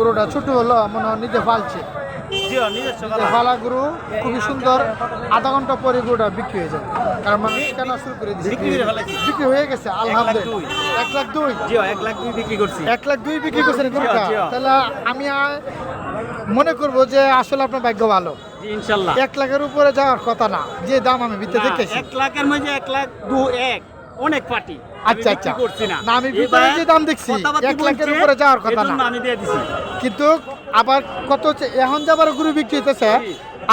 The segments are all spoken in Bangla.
গরুটা ছোট হলো মনে হয় নিজে ফালছে। ফালা গরু খুবই সুন্দর। আধা ঘণ্টা পরে গরুটা বিক্রি হয়ে যাবে কারণ মানুষ কেনা শুরু করে বিক্রি হয়ে গেছে আলহামদুলিল্লাহ। এক লাখ দুই? এক লাখ দুই বিক্রি করছি। এক লাখ দুই বিক্রি করছেন গরুটা। তাহলে আমি মনে করব যে আসলে আপনার ভাগ্য ভালো। ইনশাল্লাহ। এক লাখের উপরে যাওয়ার কথা না যে দাম আমি ভিতরে না, দেখেছি। এক লাখের মধ্যে এক লাখ দু এক অনেক পার্টি। আচ্ছা আচ্ছা। করছি না। আমি ভিতরে যে দাম দেখছি এক লাখের উপরে যাওয়ার কথা না। আমি দিয়ে দিছি। কিন্তু আবার কত হচ্ছে? এখন যে আবার গরু বিক্রি হইতেছে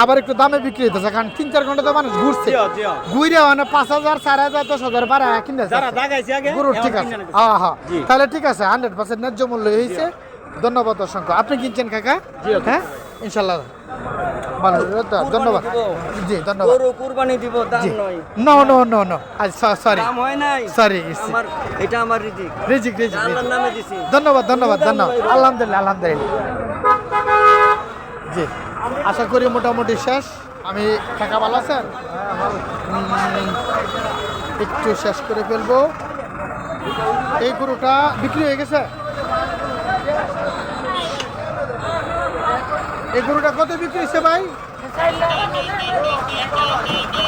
আবার একটু দামে বিক্রি হইতেছে কারণ তিন চার ঘণ্টা তো মানুষ ঘুরছে। ঘুরে মানে পাঁচ হাজার চার হাজার দশ হাজার বারো কিনে গরুর ঠিক আছে। হ্যাঁ হ্যাঁ তাহলে ঠিক আছে হান্ড্রেড পার্সেন্ট ন্যায্য মূল্য হয়েছে ধন্যবাদ অসংখ্য আপনি কিনছেন কাকা? হ্যাঁ? ইনশাল্লাহ ভালো ধন্যবাদ। জি ধন্যবাদ। গরু কুরবানি দিব দাম নয়। No no no no sorry দাম হয় নাই। সরি আমার এটা আমার রিজিক। রিজিক রিজিক আল্লাহর নামে দিছি। ধন্যবাদ ধন্যবাদ ধন্যবাদ। আলহামদুলিল্লাহ আলহামদুলিল্লাহ। জি। আশা করি মোটামুটি শেষ। আমি টাকা ভালো আছেন? উম, একটু শেষ করে ফেলব। এই গরুটা বিক্রি হয়ে গেছে? এই গরুটা কত বিক্রি হয়েছে ভাই?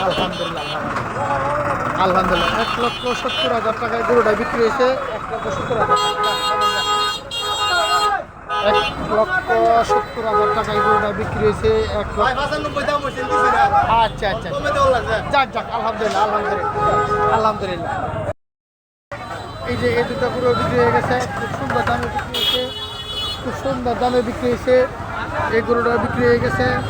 আলহামদুলিল্লাহ। আলহামদুলিল্লাহ এক লক্ষ সত্তর হাজার টাকায় গরুটা বিক্রি হয়েছে এক লক্ষ সত্তর হাজার টাকা এক লক্ষ সত্তর হাজার টাকায় গরুটা বিক্রি হয়েছে এক আচ্ছা। আচ্ছা যাক যাক আলহামদুলিল্লাহ আলহামদুলিল্লাহ আলহামদুলিল্লাহ। এই যে এই দুটো গরু বিক্রি হয়ে গেছে খুব সুন্দর দামে বিক্রি হয়েছে খুব সুন্দর দামে বিক্রি হয়েছে এই গরুটা বিক্রি হয়ে গেছে।